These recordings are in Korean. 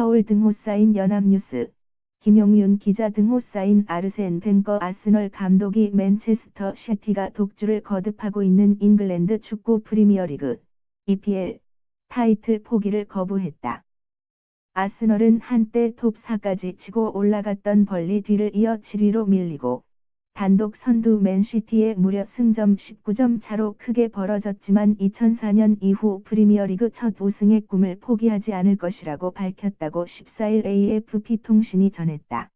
서울 등호 사인 연합뉴스, 김용윤 기자 등호 사인 아르센 벵거 아스널 감독이 맨체스터 시티가 독주를 거듭하고 있는 잉글랜드 축구 프리미어리그 EPL 타이틀 포기를 거부했다. 아스널은 한때 톱 4까지 치고 올라갔던 벌리 뒤를 이어 7위로 밀리고 단독 선두 맨시티에 무려 승점 19점 차로 크게 벌어졌지만 2004년 이후 프리미어리그 첫 우승의 꿈을 포기하지 않을 것이라고 밝혔다고 14일 AFP 통신이 전했다.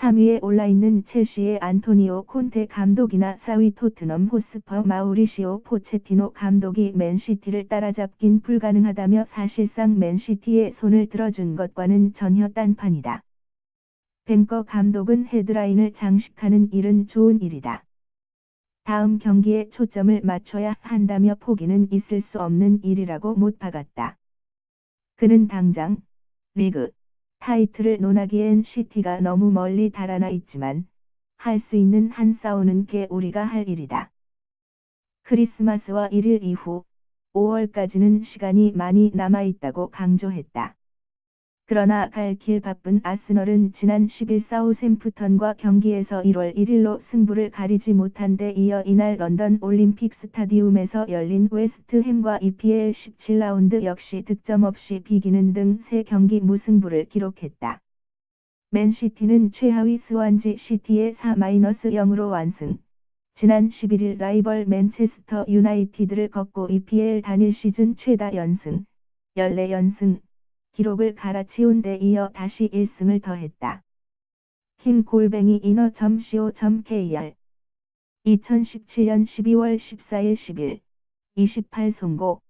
3위에 올라있는 첼시의 안토니오 콘테 감독이나 4위 토트넘 호스퍼 마우리시오 포체티노 감독이 맨시티를 따라잡긴 불가능하다며 사실상 맨시티에 손을 들어준 것과는 전혀 딴판이다. 벤거 감독은 헤드라인을 장식하는 일은 좋은 일이다. 다음 경기에 초점을 맞춰야 한다며 포기는 있을 수 없는 일이라고 못 박았다. 그는 당장 리그 타이틀을 논하기엔 시티가 너무 멀리 달아나 있지만 할 수 있는 한 싸우는 게 우리가 할 일이다. 크리스마스와 1일 이후 5월까지는 시간이 많이 남아 있다고 강조했다. 그러나 갈 길 바쁜 아스널은 지난 10일 사우샘프턴과 경기에서 1월 1일로 승부를 가리지 못한 데 이어 이날 런던 올림픽 스타디움에서 열린 웨스트햄과 EPL 17라운드 역시 득점 없이 비기는 등 3경기 무승부를 기록했다. 맨시티는 최하위 스완지 시티의 4-0으로 완승. 지난 11일 라이벌 맨체스터 유나이티드를 걷고 EPL 단일 시즌 최다 연승, 14연승, 기록을 갈아치운 데 이어 다시 1승을 더했다. 흰 골뱅이 인어.co.kr 2017년 12월 14일 10일. 28 송고